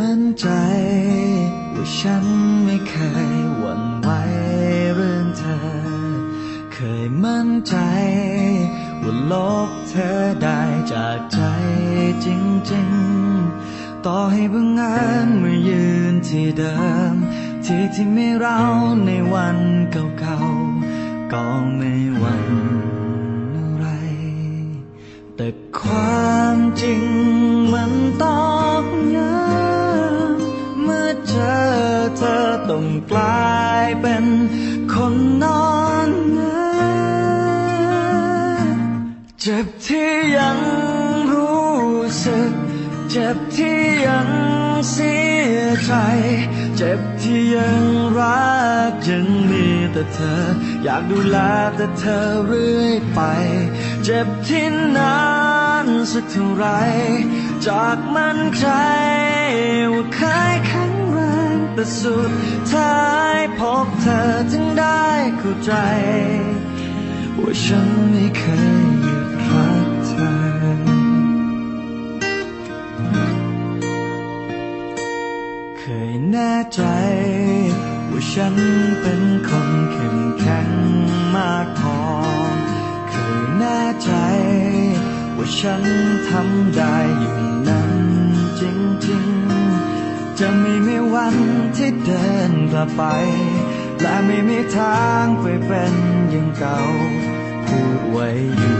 มั่นใจ ว่าฉันไม่เคยหวั่นไหวเรื่องเธอ เคยมั่นใจ ว่าลบเธอได้จากใจจริงๆ ต่อให้บังเอิญมายืนที่เดิม ที่ที่ไม่เราในวันเก่าๆ ก็ไม่หวั่นอะไร แต่ความจริง ต้องกลายเป็นคนนอนเงยเจ็บที่ยังรู้สึก เจ็บที่ยังเสียใจ เจ็บที่ยังรักยังมีแต่เธอ อยากดูแลแต่เธอเรื่อยไป เจ็บที่นานสักเท่าไร จากมันใจว่าเคยข็ง แรงแต่สุดท้ายพบเธอถึงได้เข้าใจ ว่าฉันไม่เคยหยุดรักเธอเคยแน่ใจ ว่าฉันเป็นคนเข้มแข็งมากพอ เคยแน่ใจ ว่าฉันทำได้อย่างนั้น ลับไป และไม่มีทางไปเป็นอย่างเก่า พูดไว้อยู่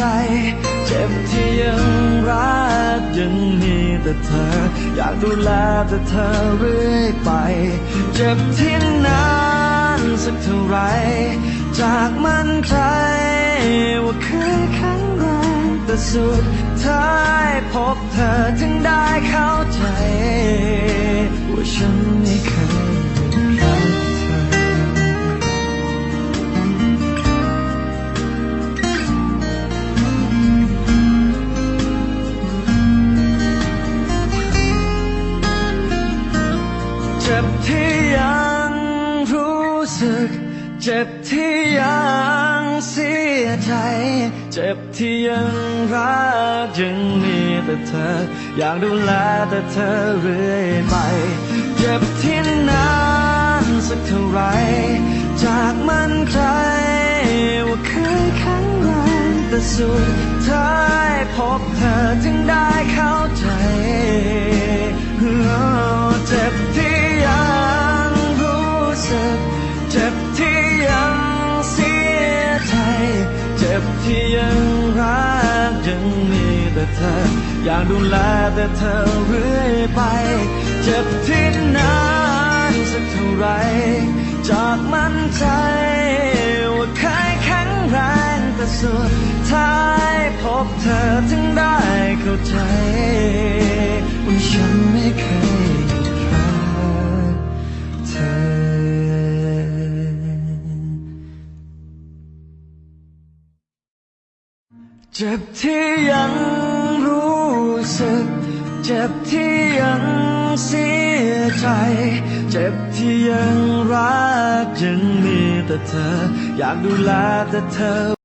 ใจเจ็บที่ยังรักยังมีแต่เธอ อยากดูแลแต่เธอเรื่อยไป เจ็บที่นานสักเท่าไร จากมั่นใจว่าเคยแข็งแรงแต่สุดท้ายพบเธอถึงได้เข้าใจ ว่าฉันไม่เคย ก เจ็บที่ยังเสียใจ เจ็บที่ยังรักยังมีแต่เธอ อยากดูแลแต่เธอเรื่อยไป เจ็บที่นานสักเท่าไร จากมันใจว่าเคยแข็งแรงแต่สุดท้ายพบเธอถึงได้เข้าใจ จ็บที่ยังรักยังมีแต่เธอ อยากดูแลแต่เธอเรื่อยไป เจ็บที่นานสักเท่าไร จากมั่นใจว่าเคยแข็งแรงแต่สุดท้ายพบเธอถึงได้เข้าใจว่าฉันไม่เคย เจ็บที่ยังรู้สึก เจ็บที่ยังเสียใจ เจ็บที่ยังรักยังมีแต่เธอ อยากดูแลแต่เธอ